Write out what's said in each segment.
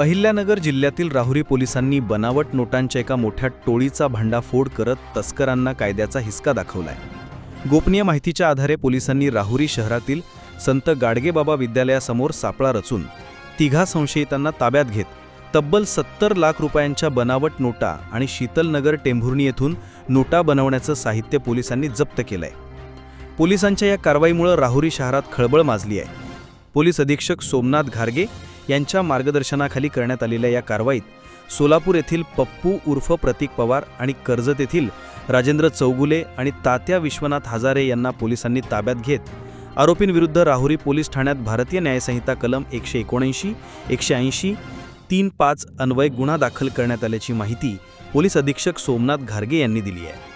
अहिल्यानगर जिल्ह्यातील राहुरी पोलिसांनी बनावट नोटांच्या एका मोठ्या टोळीचा भांडाफोड करत तस्करांना कायद्याचा हिसका दाखवलाय. गोपनीय माहितीच्या आधारे पोलिसांनी राहुरी शहरातील संत गाडगेबाबा विद्यालयासमोर सापळा रचून तिघा संशयितांना ताब्यात घेत तब्बल सत्तर लाख रुपयांच्या बनावट नोटा आणि शीतलनगर टेंभुर्णी येथून नोटा बनवण्याचं साहित्य पोलिसांनी जप्त केलंय. पोलिसांच्या या कारवाईमुळं राहुरी शहरात खळबळ माजली आहे पोलीस अधीक्षक सोमनाथ घारगे यांच्या मार्गदर्शनाखाली करण्यात आलेल्या या कारवाईत सोलापूर येथील पप्पू उर्फ प्रतीक पवार आणि कर्जत येथील राजेंद्र चौगुले आणि तात्या विश्वनाथ हजारे यांना पोलिसांनी ताब्यात घेत आरोपींविरुद्ध राहुरी पोलीस ठाण्यात भारतीय न्यायसंहिता कलम एकशे एकोणऐंशी एकशे ऐंशी तीन पाच अन्वय गुन्हा दाखल करण्यात आल्याची माहिती पोलीस अधीक्षक सोमनाथ घारगे यांनी दिली आहे.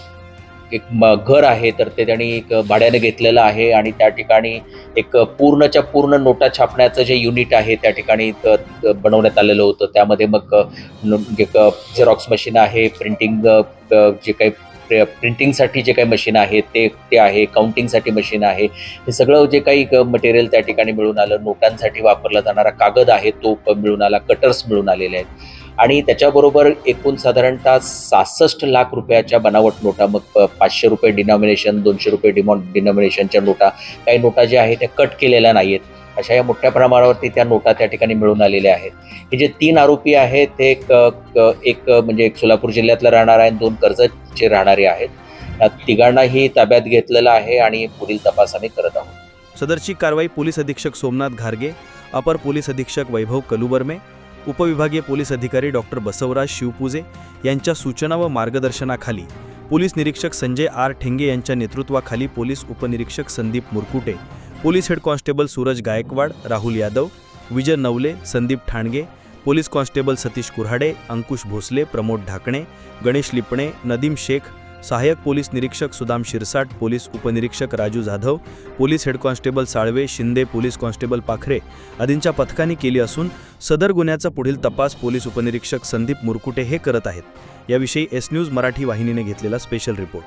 एक म- घर आहे तर ते त्यांनी एक भाड्याने घेतलेलं आहे आणि त्या ठिकाणी एक पूर्णच्या पूर्ण नोटा छापण्याचं जे युनिट आहे त्या ठिकाणी त- बनवण्यात आलेलं होतं. त्यामध्ये मग एक झेरॉक्स मशीन आहे प्रिंटिंग जे काही प्रिंटिंगसाठी जे काही मशीन आहे ते ते आहे काउंटिंगसाठी मशीन आहे. हे सगळं जे काही मटेरियल त्या ठिकाणी मिळून आलं नोटांसाठी वापरला जाणारा कागद आहे तो मिळून आला कटर्स मिळून आलेले आहेत. आणि त्याच्याबरोबर एकूण साधारणतः सहासष्ट लाख रुपयाच्या बनावट नोटा मग पाचशे रुपये डिनॉमिनेशन दोनशे रुपये डिमॉ डिनॉमिनेशनच्या नोटा काही नोटा ज्या आहेत त्या कट केलेल्या नाहीत अशा या मोठ्या प्रमाणावरती त्या नोटा त्या ठिकाणी मिळून आलेल्या आहेत. हे जे तीन आरोपी आहेत ते एक एक म्हणजे एक सोलापूर जिल्ह्यातला राहणार आहे आणि दोन कर्जतचे राहणारे आहेत. तिघांनाही ताब्यात घेतलेलं आहे आणि पुढील तपास आम्ही करत आहोत. सदरची कारवाई पोलीस अधीक्षक सोमनाथ घारगे अपर पोलीस अधीक्षक वैभव कलुबर्मे उपविभागीय पोलीस अधिकारी डॉक्टर बसवराज शिवपूजे यांच्या सूचना व मार्गदर्शनाखाली पोलीस निरीक्षक संजय आर ठेंगे यांच्या नेतृत्वाखाली पोलीस उपनिरीक्षक Sandeep Murkute police head constable Suraj Gaikwad Rahul Yadav Vijay Navale Sandeep Thange police constable Satish Kurhade Ankush Bhosale Pramod Dhakane Ganesh Lipane Nadeem Shaikh सहाय्यक पोलीस निरीक्षक सुदाम शिरसाट पोलीस उपनिरीक्षक Raju Jadhav police head constable Salve Shinde police constable Pakhare आदींच्या पथकाने केली असून सदर गुन्ह्याचा पुढील तपास पोलीस उपनिरीक्षक संदीप मुरकुटे हे करत आहेत. याविषयी एस न्यूज मराठी वाहिनीने घेतलेला स्पेशल रिपोर्ट